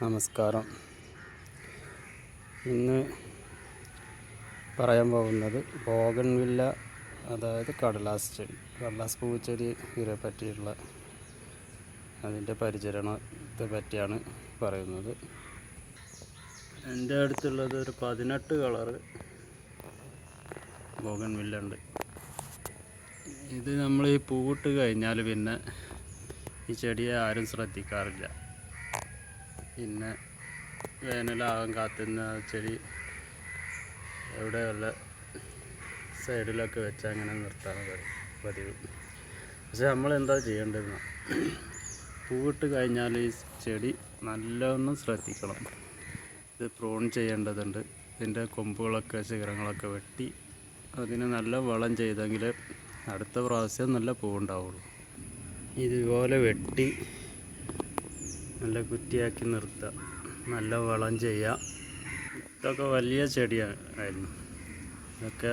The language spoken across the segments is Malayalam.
നമസ്കാരം. ഇന്ന് പറയാൻ പോകുന്നത് ബോഗൺവില്ല അതായത് കടലാസ് ചെടി കടലാസ് പൂച്ചെടിയെ പറ്റിയുള്ള അതിന്റെ പരിചരണത്തെ പറ്റിയാണ് പറയുന്നത്. എന്റെ അടുത്തുള്ളത് ഒരു പതിനെട്ട് കളറ് ബോഗൺവില്ല ഉണ്ട്. ഇത് നമ്മൾ ഈ പൂവിട്ട് കഴിഞ്ഞാൽ പിന്നെ ഈ ചെടിയെ ആരും ശ്രദ്ധിക്കാറില്ല. പിന്നെ വേനലാകാൻ കാത്തുന്ന ചെടി എവിടെയുള്ള സൈഡിലൊക്കെ വെച്ച് അങ്ങനെ നിർത്താൻ പതിവ്. പക്ഷെ നമ്മൾ എന്താ ചെയ്യേണ്ടതെന്ന് പൂവിട്ട് കഴിഞ്ഞാൽ ഈ ചെടി നല്ലവണ്ണം ശ്രദ്ധിക്കണം. ഇത് പ്രോൺ ചെയ്യേണ്ടതുണ്ട്. ഇതിന്റെ കൊമ്പുകളൊക്കെ ശിഖരങ്ങളൊക്കെ വെട്ടി അതിന് നല്ല വളം ചെയ്തെങ്കിൽ അടുത്ത പ്രാവശ്യം നല്ല പൂവുണ്ടാവുള്ളൂ. ഇതുപോലെ വെട്ടി നല്ല കുറ്റിയാക്കി നിർത്തുക നല്ല വളം ചെയ്യുക ഇതൊക്കെ വലിയ ചെടിയായിരുന്നു ഇതൊക്കെ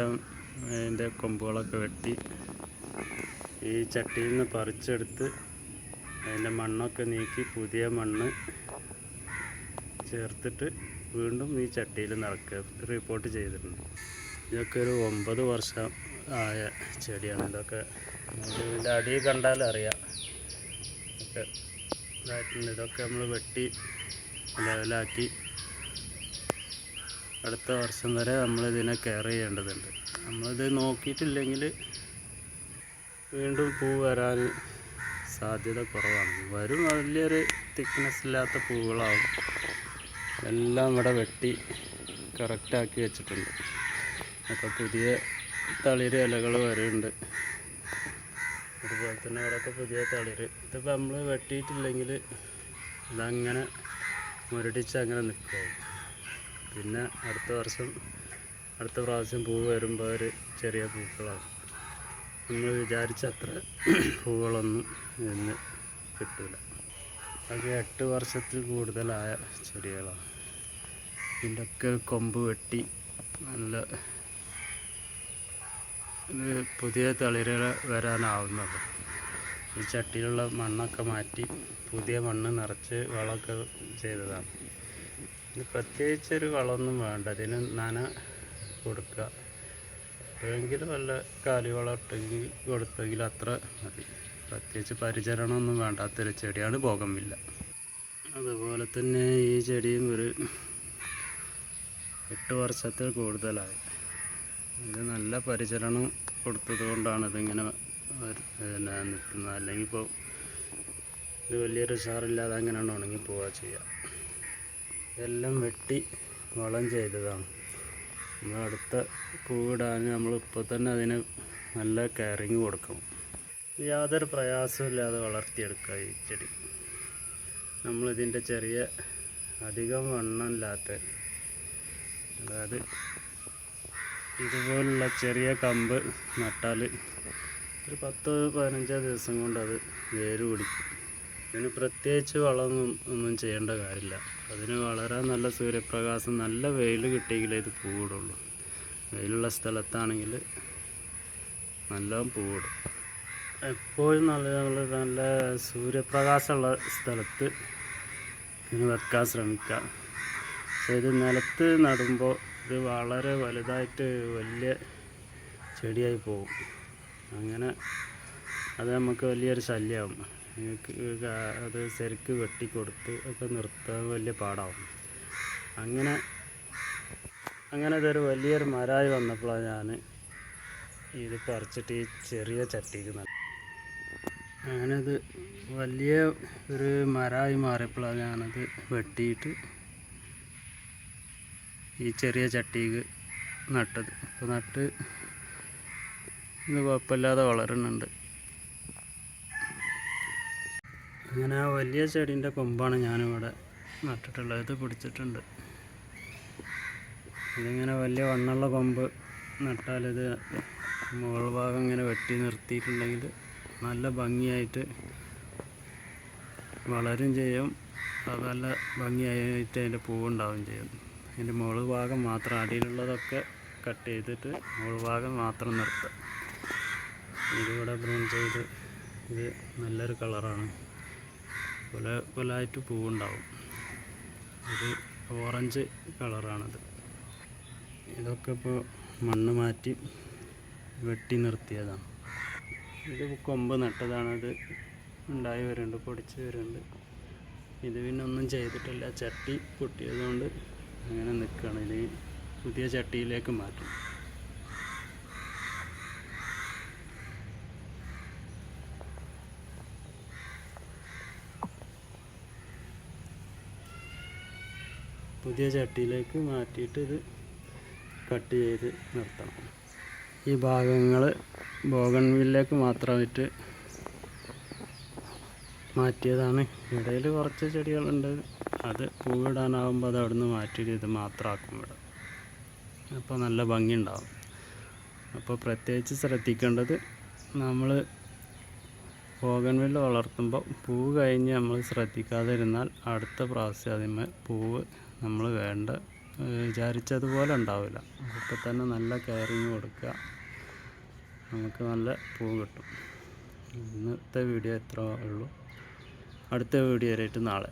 അതിന്റെ കൊമ്പുകളൊക്കെ വെട്ടി ഈ ചട്ടിയിൽ നിന്ന് പറിച്ചെടുത്ത് അതിന്റെ മണ്ണൊക്കെ നീക്കി പുതിയ മണ്ണ് ചേർത്തിട്ട് വീണ്ടും ഈ ചട്ടിയിൽ നിറക്കുക റിപ്പോർട്ട് ചെയ്തിട്ടുണ്ട്. ഇതൊക്കെ ഒരു ഒമ്പത് വർഷം ആയ ചെടിയാണ്. ഇതൊക്കെ അടിയിൽ അടി അറിയാം. ഒക്കെ ഇതായിട്ടുണ്ട്. ഇതൊക്കെ നമ്മൾ വെട്ടി ലെവലാക്കി അടുത്ത വർഷം വരെ നമ്മളിതിനെ കെയർ ചെയ്യേണ്ടതുണ്ട്. നമ്മളിത് നോക്കിയിട്ടില്ലെങ്കിൽ വീണ്ടും പൂ വരാൻ സാധ്യത കുറവാണ്. വരും വലിയൊരു തിക്നെസ് ഇല്ലാത്ത പൂവുകളാവും എല്ലാം ഇവിടെ വെട്ടി കറക്റ്റാക്കി വെച്ചിട്ടുണ്ട്. അപ്പോൾ പുതിയ തളിര് ഇലകൾ വരുന്നുണ്ട് അതുപോലെ തന്നെ അവിടെയൊക്കെ പുതിയ തളിര്. ഇതിപ്പോൾ നമ്മൾ വെട്ടിയിട്ടില്ലെങ്കിൽ ഇതങ്ങനെ മുരടിച്ച് അങ്ങനെ നിൽക്കും പിന്നെ അടുത്ത വർഷം അടുത്ത പ്രാവശ്യം പൂ വരുമ്പോൾ ഒരു ചെറിയ പൂക്കളാണ് നമ്മൾ വിചാരിച്ചത്ര പൂക്കളൊന്നും ഇന്ന് കിട്ടില്ല അത് എട്ട് വർഷത്തിൽ കൂടുതലായ ചെടികളാണ് ഇതിന്റെ ഒക്കെ കൊമ്പ് വെട്ടി നല്ല പുതിയ തളിരുകൾ വരാനാവുന്നത്. ഈ ചട്ടിയിലുള്ള മണ്ണൊക്കെ മാറ്റി പുതിയ മണ്ണ് നിറച്ച് വളമൊക്കെ ചെയ്തതാണ്. ഇത് പ്രത്യേകിച്ചൊരു വളമൊന്നും വേണ്ട. ഇതിന് നന കൊടുക്കുക. എങ്കിലും വല്ല കാലിവളം ഇട്ടെങ്കിൽ കൊടുത്തെങ്കിൽ അത്ര മതി. പ്രത്യേകിച്ച് പരിചരണമൊന്നും വേണ്ടാത്തൊരു ചെടിയാണ് ഭോഗമില്ല. അതുപോലെ തന്നെ ഈ ചെടിയും ഒരു എട്ട് വർഷത്തിൽ കൂടുതലായി. ഇത് നല്ല പരിചരണം കൊടുത്തത് കൊണ്ടാണ് ഇതിങ്ങനെ പിന്നെ നിൽക്കുന്നത് അല്ലെങ്കിൽ ഇപ്പോൾ ഇത് വലിയൊരു സാറില്ലാതെ അങ്ങനെയാണ് ഉണങ്ങി പോവുക ചെയ്യുക. ഇതെല്ലാം വെട്ടി വളം ചെയ്തതാണ്. നമ്മൾ അടുത്ത പൂവിടാൻ നമ്മൾ ഇപ്പോൾ തന്നെ അതിന് നല്ല കെയറിങ് കൊടുക്കണം. യാതൊരു പ്രയാസമില്ലാതെ വളർത്തിയെടുക്കുക ഈ ചെടി. നമ്മളിതിന്റെ ചെറിയ അധികം വണ്ണമില്ലാത്ത അതായത് ഇതുപോലുള്ള ചെറിയ കമ്പ് നട്ടാൽ ഒരു പത്ത് പതിനഞ്ചോ ദിവസം കൊണ്ട് അത് വേര് പിടിക്കും. ഇതിന് പ്രത്യേകിച്ച് വളമൊന്നും ഒന്നും ചെയ്യേണ്ട കാര്യമില്ല. അതിന് വളരാൻ നല്ല സൂര്യപ്രകാശം നല്ല വെയിൽ കിട്ടിയെങ്കിലേ ഇത് പൂവിടുള്ളൂ. വെയിലുള്ള സ്ഥലത്താണെങ്കിൽ നല്ല പൂവിടും. എപ്പോഴും നല്ല നമ്മൾ നല്ല സൂര്യപ്രകാശമുള്ള സ്ഥലത്ത് ഇതിന് വെക്കാൻ ശ്രമിക്കുക. പക്ഷേ ഇത് നിലത്ത് നടുമ്പോൾ ഇത് വളരെ വലുതായിട്ട് വലിയ ചെടിയായി പോകും. അങ്ങനെ അത് നമുക്ക് വലിയൊരു ശല്യമാവും അത് ശരിക്ക് വെട്ടിക്കൊടുത്ത് ഒക്കെ നിർത്താൻ വലിയ പാടാവും. അങ്ങനെ അങ്ങനെ ഇതൊരു വലിയൊരു മരമായി വന്നപ്പോഴാണ് ഞാൻ ഇത് പറിച്ചിട്ട് ഈ ചെറിയ ചട്ടിക്ക് അങ്ങനെ ഇത് വലിയ ഒരു മരമായി മാറിയപ്പോഴാണ് ഞാനത് വെട്ടിയിട്ട് ഈ ചെറിയ ചട്ടിക്ക് നട്ടത്. അപ്പോൾ നട്ട് ഇത് കുഴപ്പമില്ലാതെ വളരുന്നുണ്ട്. അങ്ങനെ ആ വലിയ ചെടീന്റെ കൊമ്പാണ് ഞാനിവിടെ നട്ടിട്ടുള്ളത്. ഇത് പിടിച്ചിട്ടുണ്ട്. ഇതിങ്ങനെ വലിയ വണ്ണുള്ള കൊമ്പ് നട്ടാലിത് മുകൾ ഭാഗം ഇങ്ങനെ വെട്ടി നിർത്തിയിട്ടുണ്ടെങ്കിൽ നല്ല ഭംഗിയായിട്ട് വളരും ചെയ്യും. അത് നല്ല ഭംഗിയായിട്ട് അതിന്റെ പൂവുണ്ടാവും ചെയ്യും. അതിന്റെ മുകൾ ഭാഗം മാത്രം അടിയിലുള്ളതൊക്കെ കട്ട് ചെയ്തിട്ട് മുകൾ ഭാഗം മാത്രം നിർത്തുക ഇതിവിടെ ബ്രൗൺ ചെയ്ത് ഇത് നല്ലൊരു കളറാണ് കൊല കൊലായിട്ട് പൂവുണ്ടാവും. ഇത് ഓറഞ്ച് കളറാണത് ഇതൊക്കെ ഇപ്പോൾ മണ്ണ് മാറ്റി വെട്ടി നിർത്തിയതാണ്. ഇത് കൊമ്പ് നട്ടതാണത് ഉണ്ടായി വരുന്നുണ്ട് പൊടിച്ച് വരുന്നുണ്ട്. ഇത് പിന്നെ ഒന്നും ചെയ്തിട്ടില്ല. ചട്ടി പൊട്ടിയതുകൊണ്ട് അങ്ങനെ നിൽക്കുകയാണ് ഇനി പുതിയ ചട്ടിയിലേക്ക് മാറ്റും. പുതിയ ചട്ടിയിലേക്ക് മാറ്റിയിട്ട് ഇത് കട്ട് ചെയ്ത് നിർത്തണം. ഈ ഭാഗങ്ങൾ ബോഗൺവില്ലേക്ക് മാത്രമായിട്ട് മാറ്റിയതാണ്. ഇടയിൽ കുറച്ച് ചെടികളുണ്ട്. അത് പൂവിടാനാവുമ്പോൾ അത് അവിടുന്ന് മാറ്റിയിട്ട് ഇത് മാത്രമാക്കും ഇവിടെ. അപ്പോൾ നല്ല ഭംഗിയുണ്ടാവും. അപ്പോൾ പ്രത്യേകിച്ച് ശ്രദ്ധിക്കേണ്ടത് നമ്മൾ പോകൻവില്ല വളർത്തുമ്പോൾ പൂവ് കഴിഞ്ഞ് നമ്മൾ ശ്രദ്ധിക്കാതിരുന്നാൽ അടുത്ത പ്രാവശ്യം അതിന്മേൽ പൂവ് നമ്മൾ വേണ്ട വിചാരിച്ചതുപോലെ ഉണ്ടാവില്ല. അപ്പോൾ തന്നെ നല്ല കെയറിങ് കൊടുക്കുക. നമുക്ക് നല്ല പൂ കിട്ടും. ഇന്നത്തെ വീഡിയോ എത്ര ഉള്ളൂ. അടുത്ത വീഡിയോ ആയിട്ട് നാളെ.